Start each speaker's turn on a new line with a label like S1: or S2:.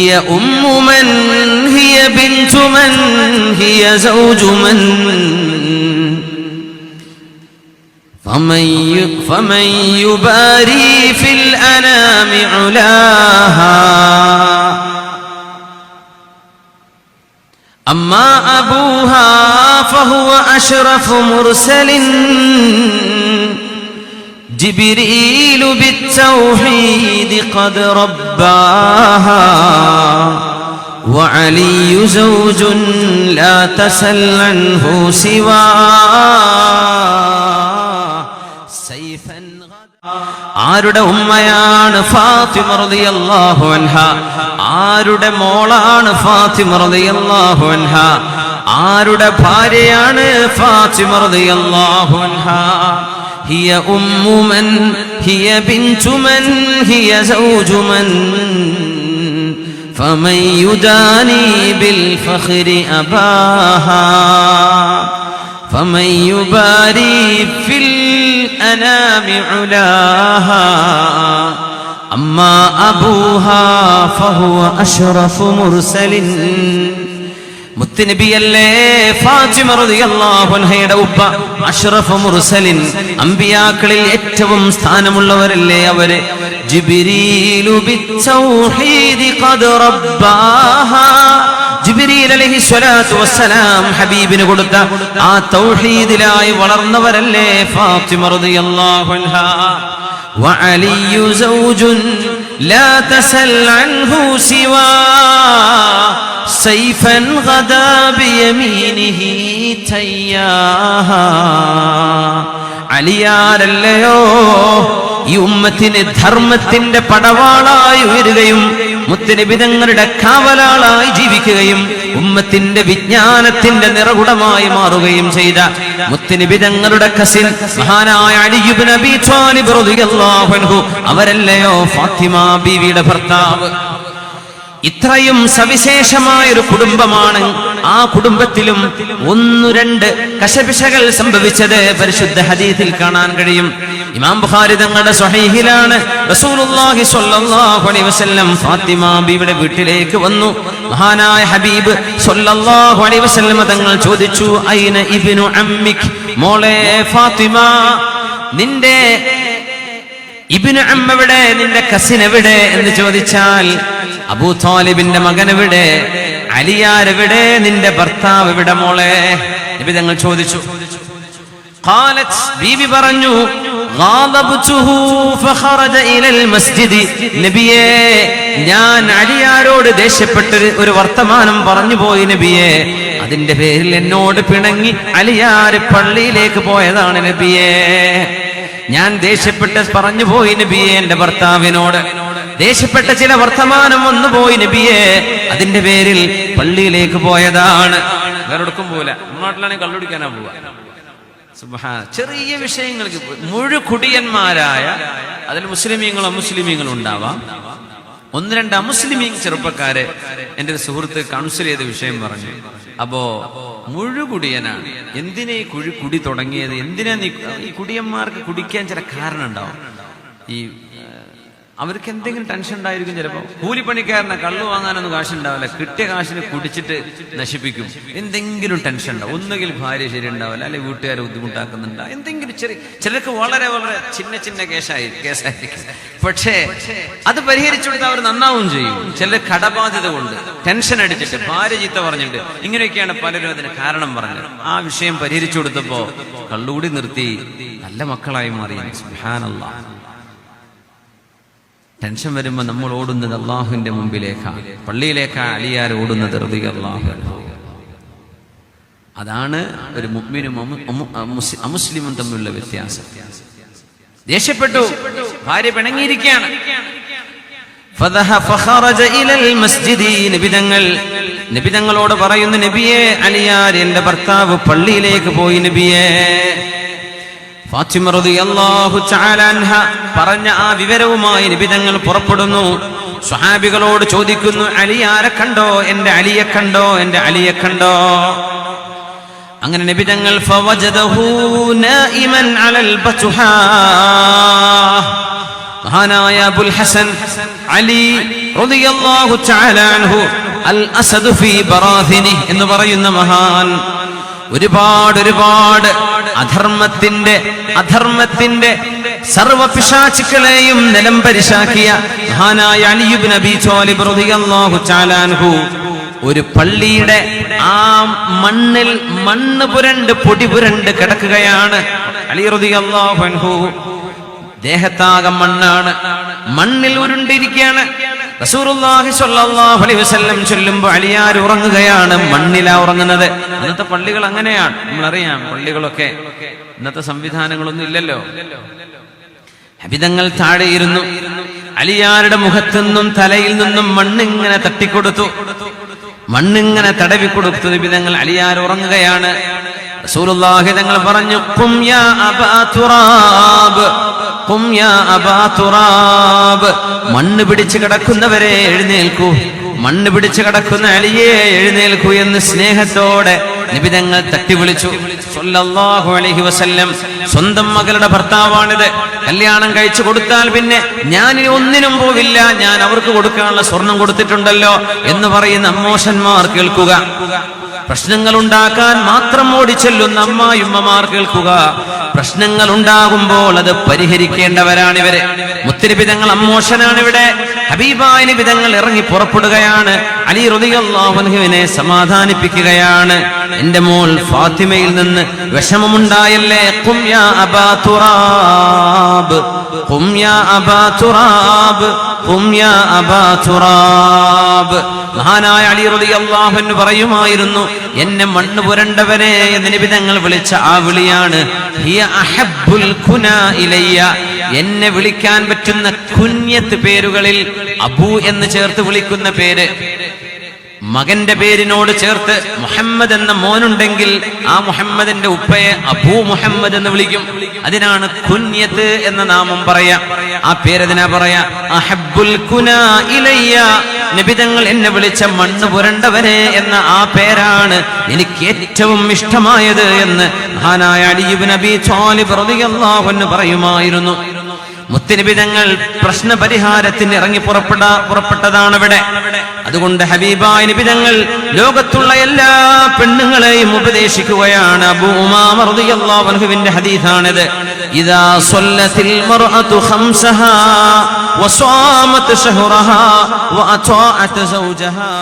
S1: هي أم من؟ هي بنت من؟ هي زوج من؟ فمن فمن يباري في الأنام علاها. أما أبوها فهو أشرف مرسل. جبريل بالتوحيد قد رباها. وعلي زوج لا تسل عنه سواه سيفا ആരുടെ ഉമ്മയാണ് ഫാത്തിമ റളിയല്ലാഹു അൻഹ ആരുടെ മോളാണ് ഫാത്തിമ റളിയല്ലാഹു അൻഹ ആരുടെ ഭാര്യയാണ് ഫാത്തിമ റളിയല്ലാഹു അൻഹ هي أم من هي بنت من هي زوج من فمن يداني بالفخر أباها فمن يباري في الأنام علاها أما أبوها فهو أشرف مرسل മുത്തുനബിയല്ലേ ഫാത്തിമ റളിയല്ലാഹു അൻഹയുടെ ഉപ്പ അഷ്റഫ് മുർസലിൻ അമ്പിയാക്കളിൽ ഏറ്റവും സ്ഥാനമുള്ളവരല്ലേ അവര് ജിബ്രീലു ബിത്തൗഹീദി ഖദ് റബ്ബാഹാ ജിബ്രീൽ അലൈഹി സ്വലാത്തു വസ്സലാം ഹബീബിന് കൊടുത്ത ആ തൗഹീദിലായി വളർന്നവരല്ലേ ഫാത്തിമ റളിയല്ലാഹു അൻഹ وعلي زوج لا تسل عنه سوى سيفا غدا بيمينه تياها അലിയാരല്ലയോ ഈ ഉമ്മത്തിന് ധർമ്മത്തിന്റെ പടവാളായി ഉയരുകയും മുത്തനിബിതങ്ങളുടെ കാവലാളായി ജീവിക്കുകയും ഉമ്മത്തിന്റെ വിജ്ഞാനത്തിന്റെ നിറകുടമായി മാറുകയും ചെയ്ത മുത്തനിബിതങ്ങളുടെ കസിൻ മഹാനായ അലിയുബ് നബി ത്വാലിബ് റളിയല്ലാഹു അൻഹു അവരല്ലയോ ഫാത്തിമ ബീവിയുടെ ഭർത്താവ് ഇത്രയും സവിശേഷമായ ഒരു കുടുംബമാണ് ആ കുടുംബത്തിലും ഒന്നു രണ്ട് കശപിശകൾ സംഭവിച്ചത് പരിശുദ്ധ ഹദീത്തിൽ കാണാൻ കഴിയും. ഇമാം ബുഖാരി തങ്ങളുടെ സ്വഹീഹിലാണ് റസൂലുള്ളാഹി സ്വല്ലല്ലാഹു അലൈഹി വസല്ലം ഫാത്തിമ ബീവിയുടെ വീട്ടിലേക്ക് വന്നു. മഹാനായ ഹബീബ് സ്വല്ലല്ലാഹു അലൈഹി വസല്ലം തങ്ങൾ ചോദിച്ചു ഐന ഇബ്നു അമ്മിക്? മോളെ ഫാത്തിമ നിന്റെ ഇബ്നു അമ്മ എവിടെ? നിന്റെ കസിൻ എവിടെ? എന്ന് ചോദിച്ചാൽ അബൂതാലിബിന്റെ മകനെവിടെ അലിയാരെവിടെ നിന്റെ ഭർത്താവ് ഇവിടെ മോളെ? നബി തങ്ങൾ ചോദിച്ചു. ബീവി പറഞ്ഞു നബിയേ ഞാൻ അലിയാരോട് ദേഷ്യപ്പെട്ട് ഒരു വർത്തമാനം പറഞ്ഞു പോയി നബിയെ. അതിന്റെ പേരിൽ എന്നോട് പിണങ്ങി അലിയാർ പള്ളിയിലേക്ക് പോയതാണ് നബിയെ. ഞാൻ ദേഷ്യപ്പെട്ട് പറഞ്ഞു പോയി നബിയെ എന്റെ ഭർത്താവിനോട്. ദേഷ്യപ്പെട്ട ചില വർത്തമാനം വന്നു പോയി നബിയെ. അതിന്റെ പേരിൽ പള്ളിയിലേക്ക് പോയതാണ്. വേറെടുക്കും പോലെ നാട്ടിലാണെങ്കിൽ കള്ളുടിക്കാനാ പോവാ സുബ്ഹാ. ചെറിയ വിഷയങ്ങൾക്ക് മുഴു കുടിയന്മാരായ അതിൽ മുസ്ലിമീങ്ങളും അമുസ്ലിമീങ്ങളും ഉണ്ടാവാം. ഒന്ന് രണ്ട് അമുസ്ലിമീൻ ചെറുപ്പക്കാരെ എന്റെ ഒരു സുഹൃത്ത് കൗൺസിൽ ചെയ്ത വിഷയം പറഞ്ഞു. അപ്പോ മുഴുകുടിയനാണ് എന്തിനാ ഈ കുഴി കുടി തുടങ്ങിയത്? എന്തിനാ ഈ കുടിയന്മാർക്ക് കുടിക്കാൻ ചില കാരണം ഉണ്ടാവും? ഈ അവർക്ക് എന്തെങ്കിലും ടെൻഷൻ ഉണ്ടായിരിക്കും ചിലപ്പോ. കൂലിപ്പണിക്കാരനെ കള്ളു വാങ്ങാനൊന്നും കാശുണ്ടാവില്ല. കിട്ടിയ കാശിന് കുടിച്ചിട്ട് നശിപ്പിക്കും. എന്തെങ്കിലും ടെൻഷൻ ഉണ്ടാവും. ഒന്നുകിൽ ഭാര്യ ശരി ഉണ്ടാവില്ല അല്ലെങ്കിൽ വീട്ടുകാരെ ബുദ്ധിമുട്ടാക്കുന്നുണ്ട്. എന്തെങ്കിലും ചെറിയ ചിലർക്ക് വളരെ വളരെ ചിന്ന ചിന്ന കേസായി കേസായിരിക്കും. പക്ഷേ അത് പരിഹരിച്ചു കൊടുത്താൽ അവർ നന്നാവും ചെയ്യും. ചിലർ കടബാധ്യത കൊണ്ട് ടെൻഷൻ അടിച്ചിട്ട് ഭാര്യ ചീത്ത പറഞ്ഞിട്ട് ഇങ്ങനെയൊക്കെയാണ് പലരും അതിന് കാരണം പറഞ്ഞത്. ആ വിഷയം പരിഹരിച്ചു കൊടുത്തപ്പോ കള്ളുകൂടി നിർത്തി. നല്ല മക്കളായി മാറി. ടെൻഷൻ വരുമ്പോൾ നമ്മൾ ഓടുന്നത് അള്ളാഹുവിന്റെ മുമ്പിലേക്കാണ് പള്ളിയിലേക്കാണ് അലിയാർ ഓടുന്നത് റബി അള്ളാഹു അതാണ് ഒരു മുഗ്മിനും അമു- അമു- അമുസ്ലിമും തമ്മിലുള്ള വ്യത്യാസം. ദേഷ്യപ്പെട്ടു. ഭാര്യ പിണങ്ങിയിരിക്കുകയാണ്. നബിതങ്ങളോട് പറയുന്നു നബിയെ അലിയാർ എന്റെ ഭർത്താവ് പള്ളിയിലേക്ക് പോയി നബിയെ. പറഞ്ഞ ആ വിവരവുമായി നിബിതങ്ങൾ പുറപ്പെടുന്നു. സ്വഹാബികളോട് ചോദിക്കുന്നു അലിയാരെ കണ്ടോ? എന്റെ അലിയെ കണ്ടോ? എന്റെ അലിയെ കണ്ടോ? അങ്ങനെ നിബിതങ്ങൾ മഹാനായ അബുൽ ഹസൻ അലി എന്ന് പറയുന്ന മഹാൻ ഒരുപാട് ഒരുപാട് അധർമ്മത്തിന്റെ അധർമ്മത്തിന്റെ സർവ പിശാചുക്കളെയും നിലം പരിശാക്കിയ മഹാനായ അലിയുബ് നബി ചോലിബ് റളിയല്ലാഹു തആല അൻഹു. ഒരു പള്ളിയുടെ ആ മണ്ണിൽ മണ്ണ് പുരണ്ട് പൊടി പുരണ്ട് കിടക്കുകയാണ് അലി റളിയല്ലാഹു അൻഹു. ദേഹത്താകെ മണ്ണാണ്. മണ്ണിൽ ഉരുണ്ടിരിക്കുകയാണ്. ചൊല്ലുമ്പോൾ അലിയാർ ഉറങ്ങുകയാണ്. മണ്ണിലാ ഉറങ്ങുന്നത്. അന്നത്തെ പള്ളികൾ അങ്ങനെയാണ്. നമ്മളറിയാം പള്ളികളൊക്കെ ഇന്നത്തെ സംവിധാനങ്ങളൊന്നും ഇല്ലല്ലോ. ഹബിതങ്ങൾ താഴെയിരുന്നു അലിയാരുടെ മുഖത്തുനിന്നും തലയിൽ നിന്നും മണ്ണിങ്ങനെ തട്ടിക്കൊടുത്തു. മണ്ണിങ്ങനെ തടവിക്കൊടുത്തു. കൊടുത്തു നിബിതങ്ങൾ അലിയാർ ഉറങ്ങുകയാണ്. റസൂലുള്ളാഹി തങ്ങൾ പറഞ്ഞു ഖും യാ ഖും യാ മണ്ണ് പിടിച്ചു കിടക്കുന്നവരെ എഴുന്നേൽക്കൂ മണ്ണ് പിടിച്ചു കിടക്കുന്ന അലിയെ എഴുന്നേൽക്കൂ എന്ന് സ്നേഹത്തോടെ നിബിതങ്ങൾ തട്ടി വിളിച്ചു. അലൈഹി വസല്ലം സ്വന്തം മകളുടെ ഭർത്താവാണിത്. കല്യാണം കഴിച്ചു കൊടുത്താൽ പിന്നെ ഞാൻ ഇനി ഒന്നിനും പോവില്ല ഞാൻ അവർക്ക് കൊടുക്കാനുള്ള സ്വർണം കൊടുത്തിട്ടുണ്ടല്ലോ എന്ന് പറയുന്ന അമ്മോഷന്മാർ കേൾക്കുക. പ്രശ്നങ്ങൾ ഉണ്ടാക്കാൻ മാത്രം ഓടിച്ചെല്ലുന്ന അമ്മായിമ്മമാർ കേൾക്കുക. പ്രശ്നങ്ങൾ ഉണ്ടാകുമ്പോൾ അത് പരിഹരിക്കേണ്ടവരാണിവര്. മുത്തിരിപിതങ്ങൾ അമ്മോശനാണ് ഇവിടെ ഹബീബായ നിബിതങ്ങൾ ഇറങ്ങി പുറപ്പെടുകയാണ്. അലി റുദിയല്ലാഹുവിനെ സമാധാനിപ്പിക്കുകയാണ്. എന്റെ മോൾ ഫാത്തിമയിൽ നിന്ന് വിഷമമുണ്ടായല്ലേ? ഖും യാ അബാ തുറാബ് ഖും യാ അബാ തുറാബ്. ഖും യാ അബാ തുറാബ്. മഹാനായ അലി റളിയല്ലാഹു അൻഹു പറയുമായിരുന്നു എന്നെ മണ്ണ് പുരണ്ടവനെ എന്ന് നിബിതങ്ങൾ വിളിച്ച ആ വിളിയാണ് എന്നെ വിളിക്കാൻ പറ്റുന്ന കുഞ്ഞത്ത് പേരുകളിൽ അബു എന്ന് ചേർത്ത് വിളിക്കുന്ന പേര് മകന്റെ പേരിനോട് ചേർത്ത് മുഹമ്മദ് എന്ന മോനുണ്ടെങ്കിൽ ആ മുഹമ്മദിന്റെ ഉപ്പയെ അബൂ മുഹമ്മദ് എന്ന് വിളിക്കും. അതിനാണ് കുഞ്ഞത്ത് എന്ന നാമം പറയാ. ആ പേരതിനാ പറയാ? ഇലയ്യ. നബിതങ്ങൾ എന്നെ വിളിച്ച മണ്ണ് പുരണ്ടവനെ എന്ന ആ പേരാണ് എനിക്ക് ഏറ്റവും ഇഷ്ടമായത് എന്ന് മഹാനായ അലിയുബ് നബി ചോലി പറയുമായിരുന്നു. മുത്തനിബിതങ്ങൾ പ്രശ്ന പരിഹാരത്തിന് ഇറങ്ങി പുറപ്പെടാ പുറപ്പെട്ടതാണ് ഇവിടെ അതുകൊണ്ട് ഹബീബായ നിബിതങ്ങൾ ലോകത്തുള്ള എല്ലാ പെണ്ണുങ്ങളെയും ഉപദേശിക്കുകയാണ്. അബൂ ഉമാമ റളിയല്ലാഹു അൻഹുവിന്റെ ഹദീസാണിത്. സൗജഹാ.